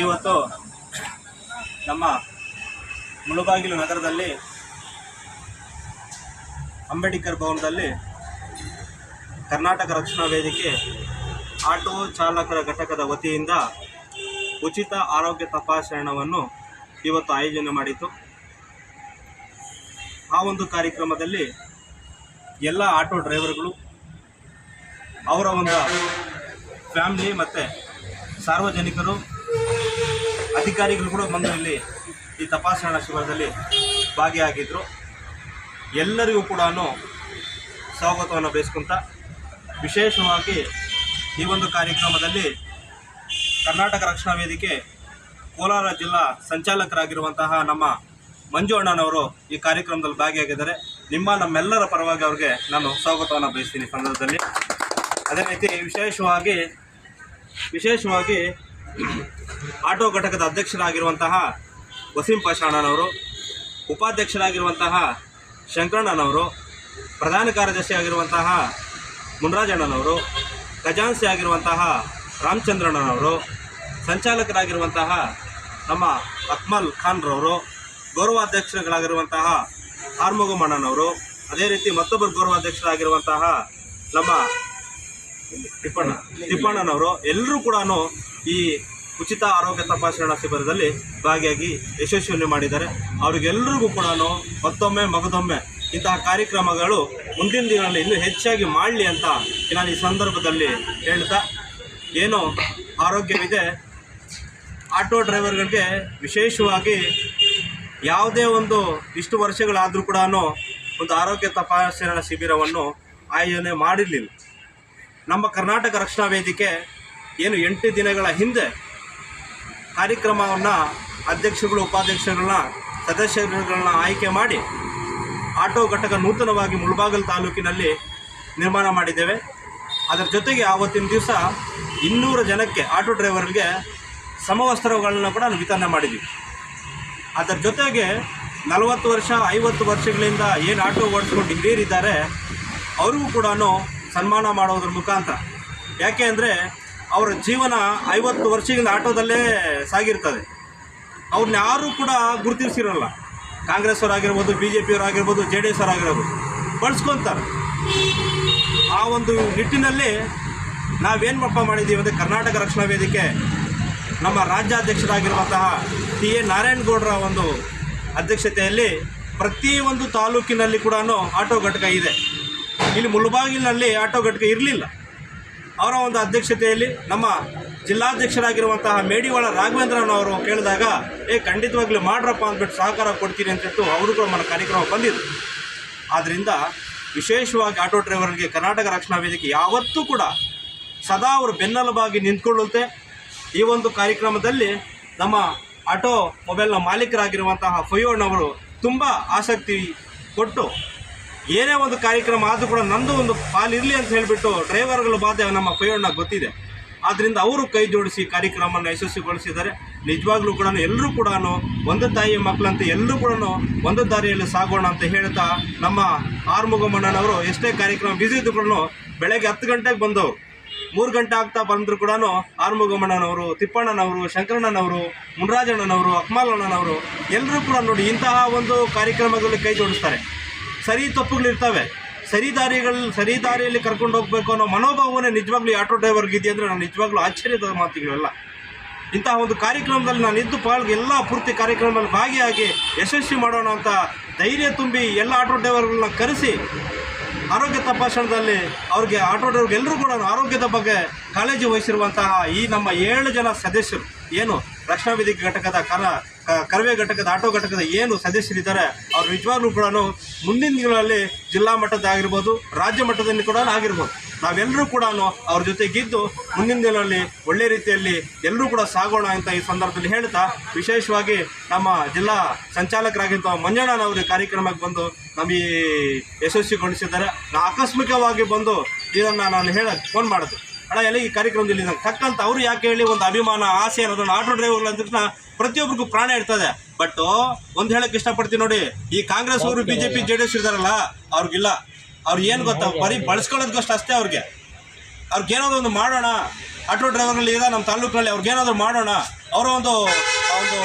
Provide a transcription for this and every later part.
ಇವತ್ತು ನಮ್ಮ ಮುಳುಬಾಗಿಲು ನಗರದಲ್ಲಿ ಅಂಬೇಡ್ಕರ್ ಭವನದಲ್ಲಿ ಕರ್ನಾಟಕ ರಕ್ಷಣಾ ವೇದಿಕೆ ಆಟೋ ಚಾಲಕರ ಘಟಕದ ವತಿಯಿಂದ ಉಚಿತ ಆರೋಗ್ಯ ತಪಾಸಣೆಯನ್ನು ಇವತ್ತು ಆಯೋಜನೆ ಮಾಡಿತು ಆ ಒಂದು ಕಾರ್ಯಕ್ರಮದಲ್ಲಿ ಎಲ್ಲ ಆಟೋ ಡ್ರೈವರ್ಗಳು, ಅವರ ಒಂದು ಫ್ಯಾಮ್ಲಿ ಮತ್ತು ಸಾರ್ವಜನಿಕರು ಅಧಿಕಾರಿಗಳು ಕೂಡ ಬಂದು ಇಲ್ಲಿ ಈ ತಪಾಸಣಾ ಶಿಬಿರದಲ್ಲಿ ಭಾಗಿಯಾಗಿದ್ದರು ಎಲ್ಲರಿಗೂ ಕೂಡ ಸ್ವಾಗತವನ್ನು ಬಯಸ್ಕೊಂತ ವಿಶೇಷವಾಗಿ ಈ ಒಂದು ಕಾರ್ಯಕ್ರಮದಲ್ಲಿ ಕರ್ನಾಟಕ ರಕ್ಷಣಾ ವೇದಿಕೆ ಕೋಲಾರ ಜಿಲ್ಲಾ ಸಂಚಾಲಕರಾಗಿರುವಂತಹ ನಮ್ಮ ಮಂಜು ಅಣ್ಣನವರು ಈ ಕಾರ್ಯಕ್ರಮದಲ್ಲಿ ಭಾಗಿಯಾಗಿದ್ದಾರೆ. ನಿಮ್ಮ ನಮ್ಮೆಲ್ಲರ ಪರವಾಗಿ ಅವ್ರಿಗೆ ನಾನು ಸ್ವಾಗತವನ್ನು ಬಯಸ್ತೀನಿ ಸಂದರ್ಭದಲ್ಲಿ. ಅದೇ ರೀತಿ ವಿಶೇಷವಾಗಿ ವಿಶೇಷವಾಗಿ ಆಟೋ ಘಟಕದ ಅಧ್ಯಕ್ಷರಾಗಿರುವಂತಹ ವಸೀಂ ಪಾಷಾಣನವರು, ಉಪಾಧ್ಯಕ್ಷರಾಗಿರುವಂತಹ ಶಂಕರಣ್ಣನವರು, ಪ್ರಧಾನ ಕಾರ್ಯದರ್ಶಿ ಆಗಿರುವಂತಹ ಮುನ್ರಾಜಣ್ಣನವರು ಖಜಾನ್ಸಿ ಆಗಿರುವಂತಹ ರಾಮಚಂದ್ರಣ್ಣನವರು, ಸಂಚಾಲಕರಾಗಿರುವಂತಹ ನಮ್ಮ ಅಕ್ಮಲ್ ಖಾನ್ರವರು ಗೌರವಾಧ್ಯಕ್ಷರುಗಳಾಗಿರುವಂತಹ ಆರ್ಮುಗಮಣ್ಣನವರು ಅದೇ ರೀತಿ ಮತ್ತೊಬ್ಬರು ಗೌರವಾಧ್ಯಕ್ಷರಾಗಿರುವಂತಹ ನಮ್ಮ ತಿಪ್ಪಣ್ಣ, ತಿಪ್ಪಣ್ಣನವರು, ಎಲ್ಲರೂ ಕೂಡ ಈ ಉಚಿತ ಆರೋಗ್ಯ ತಪಾಸಣಾ ಶಿಬಿರದಲ್ಲಿ ಭಾಗಿಯಾಗಿ ಯಶಸ್ವಿಯನ್ನು ಮಾಡಿದ್ದಾರೆ. ಅವರಿಗೆಲ್ಲರಿಗೂ ಕೂಡ ಮತ್ತೊಮ್ಮೆ ಮಗದೊಮ್ಮೆ ಇಂತಹ ಕಾರ್ಯಕ್ರಮಗಳು ಮುಂದಿನ ದಿನಗಳಲ್ಲಿ ಇನ್ನೂ ಹೆಚ್ಚಾಗಿ ಮಾಡಲಿ ಅಂತ ನಾನು ಈ ಸಂದರ್ಭದಲ್ಲಿ ಹೇಳ್ತಾ, ಏನು ಆರೋಗ್ಯವಿದೆ, ಆಟೋ ಡ್ರೈವರ್ಗಳಿಗೆ ವಿಶೇಷವಾಗಿ ಯಾವುದೇ ಒಂದು ಇಷ್ಟು ವರ್ಷಗಳಾದರೂ ಕೂಡ ಒಂದು ಆರೋಗ್ಯ ತಪಾಸಣಾ ಶಿಬಿರವನ್ನು ಆಯೋಜನೆ ಮಾಡಿರಲಿಲ್ಲ. ನಮ್ಮ ಕರ್ನಾಟಕ ರಕ್ಷಣಾ ವೇದಿಕೆ ಏನು ಎಂಟು ದಿನಗಳ ಹಿಂದೆ ಕಾರ್ಯಕ್ರಮವನ್ನು ಅಧ್ಯಕ್ಷಗಳು ಉಪಾಧ್ಯಕ್ಷರನ್ನ ಸದಸ್ಯರುಗಳನ್ನ ಆಯ್ಕೆ ಮಾಡಿ ಆಟೋ ಘಟಕ ನೂತನವಾಗಿ ಮುಳಬಾಗಲ್ ತಾಲೂಕಿನಲ್ಲಿ ನಿರ್ಮಾಣ ಮಾಡಿದ್ದೇವೆ. ಅದರ ಜೊತೆಗೆ ಆವತ್ತಿನ ದಿವಸ ಇನ್ನೂರು ಜನಕ್ಕೆ ಆಟೋ ಡ್ರೈವರ್ಗೆ ಸಮವಸ್ತ್ರಗಳನ್ನ ಕೂಡ ವಿತರಣೆ ಮಾಡಿದ್ದೀವಿ. ಅದರ ಜೊತೆಗೆ ನಲವತ್ತು ವರ್ಷ, ಐವತ್ತು ವರ್ಷಗಳಿಂದ ಏನು ಆಟೋ ಓಡಿಸ್ಕೊಂಡು ಹಿರಿಯರಿದ್ದಾರೆ ಅವರಿಗೂ ಕೂಡ ಸನ್ಮಾನ ಮಾಡೋದ್ರ ಮುಖಾಂತರ. ಯಾಕೆ ಅಂದರೆ ಅವರ ಜೀವನ ಐವತ್ತು ವರ್ಷದಿಂದ ಆಟೋದಲ್ಲೇ ಸಾಗಿರ್ತದೆ. ಅವ್ರನ್ನ ಯಾರೂ ಕೂಡ ಗುರುತಿಸಿರಲ್ಲ. ಕಾಂಗ್ರೆಸ್ ಅವರಾಗಿರ್ಬೋದು ಬಿ ಜೆ ಪಿಯವರಾಗಿರ್ಬೋದು ಜೆ ಡಿ ಎಸ್ ಅವರಾಗಿರ್ಬೋದು ಬಳಸ್ಕೊತಾರೆ. ಆ ಒಂದು ನಿಟ್ಟಿನಲ್ಲಿ ನಾವೇನು ಮಪ್ಪ ಮಾಡಿದ್ದೀವಿ ಅಂದರೆ ಕರ್ನಾಟಕ ರಕ್ಷಣಾ ವೇದಿಕೆ ನಮ್ಮ ರಾಜ್ಯಾಧ್ಯಕ್ಷರಾಗಿರುವಂತಹ ಟಿ ಎ ನಾರಾಯಣಗೌಡರ ಒಂದು ಅಧ್ಯಕ್ಷತೆಯಲ್ಲಿ ಪ್ರತಿಯೊಂದು ತಾಲೂಕಿನಲ್ಲಿ ಕೂಡ ಆಟೋ ಘಟಕ ಇದೆ. ಇಲ್ಲಿ ಮುಳುಬಾಗಿಲಿನಲ್ಲಿ ಆಟೋ ಘಟಕ ಇರಲಿಲ್ಲ. ಅವರ ಒಂದು ಅಧ್ಯಕ್ಷತೆಯಲ್ಲಿ ನಮ್ಮ ಜಿಲ್ಲಾಧ್ಯಕ್ಷರಾಗಿರುವಂತಹ ಮೇಡಿವಾಳ ರಾಘವೇಂದ್ರನ್ ಅವರು ಕೇಳಿದಾಗ, ಏ, ಖಂಡಿತವಾಗ್ಲೂ ಮಾಡ್ರಪ್ಪ ಅಂದ್ಬಿಟ್ಟು ಸಹಕಾರ ಕೊಡ್ತೀನಿ ಅಂತಿಟ್ಟು ಅವರು ಕೂಡ ನಮ್ಮ ಕಾರ್ಯಕ್ರಮ ಬಂದಿದ್ದು ಆದ್ದರಿಂದ ವಿಶೇಷವಾಗಿ ಆಟೋ ಡ್ರೈವರ್ಗೆ ಕರ್ನಾಟಕ ರಕ್ಷಣಾ ವೇದಿಕೆ ಯಾವತ್ತೂ ಕೂಡ ಸದಾ ಅವರು ಬೆನ್ನೆಲುಬಾಗಿ ನಿಂತ್ಕೊಳ್ಳುತ್ತೆ. ಈ ಒಂದು ಕಾರ್ಯಕ್ರಮದಲ್ಲಿ ನಮ್ಮ ಆಟೋ ಮೊಬೈಲ್ನ ಮಾಲೀಕರಾಗಿರುವಂತಹ ಫಯೋಣ್ಣವರು ತುಂಬ ಆಸಕ್ತಿ ಕೊಟ್ಟು ಏನೇ ಒಂದು ಕಾರ್ಯಕ್ರಮ ಆದರೂ ಕೂಡ ನಂದು ಒಂದು ಪಾಲಿರಲಿ ಅಂತ ಹೇಳಿಬಿಟ್ಟು ಡ್ರೈವರ್ಗಳ ಬಾಧೆ ನಮ್ಮ ಪಯೋಣ್ಣ ಗೊತ್ತಿದೆ. ಆದ್ದರಿಂದ ಅವರು ಕೈ ಜೋಡಿಸಿ ಕಾರ್ಯಕ್ರಮವನ್ನು ಯಶಸ್ವಿಗೊಳಿಸಿದ್ದಾರೆ. ನಿಜವಾಗ್ಲೂ ಕೂಡ ಎಲ್ಲರೂ ಕೂಡ ಒಂದು ತಾಯಿಯ ಮಕ್ಕಳಂತೆ ಎಲ್ಲರೂ ಕೂಡ ಒಂದು ದಾರಿಯಲ್ಲಿ ಸಾಗೋಣ ಅಂತ ಹೇಳ್ತಾ ನಮ್ಮ ಆರ್ಮುಗಮ್ಮಣ್ಣನವರು ಎಷ್ಟೇ ಕಾರ್ಯಕ್ರಮ ಬ್ಯುಸಿ ಇದ್ದು ಕೂಡ ಬೆಳಗ್ಗೆ ಹತ್ತು ಗಂಟೆಗೆ ಬಂದವರು ಮೂರು ಗಂಟೆ ಆಗ್ತಾ ಬಂದರೂ ಕೂಡ ಆರ್ಮುಗಮ್ಮಣ್ಣನವರು ತಿಪ್ಪಣ್ಣನವರು, ಶಂಕರಣ್ಣನವರು, ಮುನರಾಜಣ್ಣನವರು, ಅಕ್ಮಾಲಣ್ಣನವರು ಎಲ್ಲರೂ ಕೂಡ ನೋಡಿ ಇಂತಹ ಒಂದು ಕಾರ್ಯಕ್ರಮದಲ್ಲಿ ಕೈ ಜೋಡಿಸ್ತಾರೆ. ಸರಿ ತಪ್ಪುಗಳಿರ್ತವೆ. ಸರಿ ದಾರಿಗಳು, ಸರಿ ದಾರಿಯಲ್ಲಿ ಕರ್ಕೊಂಡು ಹೋಗಬೇಕು ಅನ್ನೋ ಮನೋಭಾವನೆ ನಿಜವಾಗ್ಲೂ ಆಟೋ ಡ್ರೈವರ್ಗೆ ಇದೆ ಅಂದರೆ ನಾನು ನಿಜವಾಗ್ಲೂ ಆಶ್ಚರ್ಯದ ಮಾತುಗಳೆಲ್ಲ. ಇಂತಹ ಒಂದು ಕಾರ್ಯಕ್ರಮದಲ್ಲಿ ನಾನು ಇದ್ದು ಪಾಲ್ಗೆ ಎಲ್ಲ ಪೂರ್ತಿ ಕಾರ್ಯಕ್ರಮದಲ್ಲಿ ಭಾಗಿಯಾಗಿ ಯಶಸ್ವಿ ಮಾಡೋಣ ಅಂತ ಧೈರ್ಯ ತುಂಬಿ ಎಲ್ಲ ಆಟೋ ಡ್ರೈವರ್ಗಳನ್ನ ಕರೆಸಿ ಆರೋಗ್ಯ ತಪಾಸಣೆಯಲ್ಲಿ ಅವ್ರಿಗೆ, ಆಟೋ ಡ್ರೈವರ್ಗೆ ಎಲ್ಲರೂ ಕೂಡ ಆರೋಗ್ಯದ ಬಗ್ಗೆ ಕಾಳಜಿ ವಹಿಸಿರುವಂತಹ ಈ ನಮ್ಮ ಏಳು ಜನ ಸದಸ್ಯರು. ಏನು ರಕ್ಷಣಾ ವೇದಿಕೆ ಘಟಕದ ಕರ ಕರವೇ ಘಟಕದ, ಆಟೋ ಘಟಕದ ಏನು ಸದಸ್ಯರಿದ್ದಾರೆ ಅವರು ನಿಜವಾಗ್ಲೂ ಕೂಡ ಮುಂದಿನ ದಿನಗಳಲ್ಲಿ ಜಿಲ್ಲಾ ಮಟ್ಟದ ಆಗಿರ್ಬೋದು ರಾಜ್ಯ ಮಟ್ಟದಲ್ಲಿ ಕೂಡ ಆಗಿರ್ಬೋದು. ನಾವೆಲ್ಲರೂ ಕೂಡ ಅವ್ರ ಜೊತೆಗಿದ್ದು ಮುಂದಿನ ದಿನಗಳಲ್ಲಿ ಒಳ್ಳೆ ರೀತಿಯಲ್ಲಿ ಎಲ್ಲರೂ ಕೂಡ ಸಾಗೋಣ ಅಂತ ಈ ಸಂದರ್ಭದಲ್ಲಿ ಹೇಳ್ತಾ, ವಿಶೇಷವಾಗಿ ನಮ್ಮ ಜಿಲ್ಲಾ ಸಂಚಾಲಕರಾಗಿದ್ದ ಮಂಜಣ್ಣನವರು ಈ ಕಾರ್ಯಕ್ರಮಕ್ಕೆ ಬಂದು ನಮಗೆ ಯಶಸ್ವಿಗೊಳಿಸಿದ್ದಾರೆ. ನಾ ಆಕಸ್ಮಿಕವಾಗಿ ಬಂದು ಇದನ್ನು ನಾನು ಹೇಳಕ್ಕೆ ಫೋನ್ ಮಾಡಿದೆ. ಎಲ್ಲ ಈ ಕಾರ್ಯಕ್ರಮದಲ್ಲಿ ತಕ್ಕಂತ ಅವರು ಯಾಕೆ ಹೇಳಿ ಒಂದು ಅಭಿಮಾನ, ಆಸೆ ಅನ್ನೋದನ್ನ ಆಟೋ ಡ್ರೈವರ್ ಅಂತ ಪ್ರತಿಯೊಬ್ಬರಿಗೂ ಪ್ರಾಣ ಇರ್ತದೆ. ಬಟ್ ಒಂದು ಹೇಳಕ್ಕೆ ಇಷ್ಟಪಡ್ತೀನಿ ನೋಡಿ, ಈ ಕಾಂಗ್ರೆಸ್ ಅವರು, ಬಿಜೆಪಿ ಜೆ ಡಿ ಎಸ್ ಇದಾರಲ್ಲ ಅವ್ರಿಗಿಲ್ಲ. ಅವ್ರು ಏನು ಗೊತ್ತಾ, ಬರೀ ಬಳಸ್ಕೊಳ್ಳೋದಕ್ಕಷ್ಟು ಅಷ್ಟೇ ಅವ್ರಿಗೆ. ಅವ್ರಿಗೇನಾದ್ರು ಒಂದು ಮಾಡೋಣ. ಆಟೋ ಡ್ರೈವರ್ನಲ್ಲಿ ಇದೆ ನಮ್ಮ ತಾಲೂಕಿನಲ್ಲಿ ಅವ್ರಿಗೇನಾದ್ರು ಮಾಡೋಣ. ಅವರ ಒಂದು ಒಂದು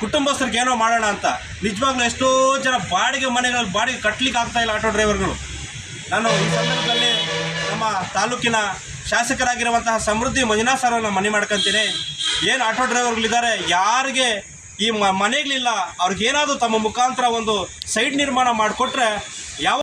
ಕುಟುಂಬಸ್ಥರಿಗೆ ಏನೋ ಮಾಡೋಣ ಅಂತ. ನಿಜವಾಗ್ಲೂ ಎಷ್ಟೋ ಜನ ಬಾಡಿಗೆ ಮನೆಗಳಲ್ಲಿ ಬಾಡಿಗೆ ಕಟ್ಲಿಕ್ಕೆ ಆಗ್ತಾ ಇಲ್ಲ ಆಟೋ ಡ್ರೈವರ್ಗಳು. ನಾನು ಈ ಸಂದರ್ಭದಲ್ಲಿ ನಮ್ಮ ತಾಲೂಕಿನ ಶಾಸಕರಾಗಿರುವಂತಹ ಸಮೃದ್ಧಿ ಮಂಜುನಾಥ್ ಸರ್ ನಾನು ಮನೆ ಮಾಡ್ಕೊಂತೀನಿ. ಏನು ಆಟೋ ಡ್ರೈವರ್ಗಳಿದ್ದಾರೆ, ಯಾರಿಗೆ ಈ ಮನೆಗಳಿಲ್ಲ, ಅವ್ರಿಗೇನಾದರೂ ತಮ್ಮ ಮುಖಾಂತರ ಒಂದು ಸೈಡ್ ನಿರ್ಮಾಣ ಮಾಡಿಕೊಟ್ರೆ ಯಾವ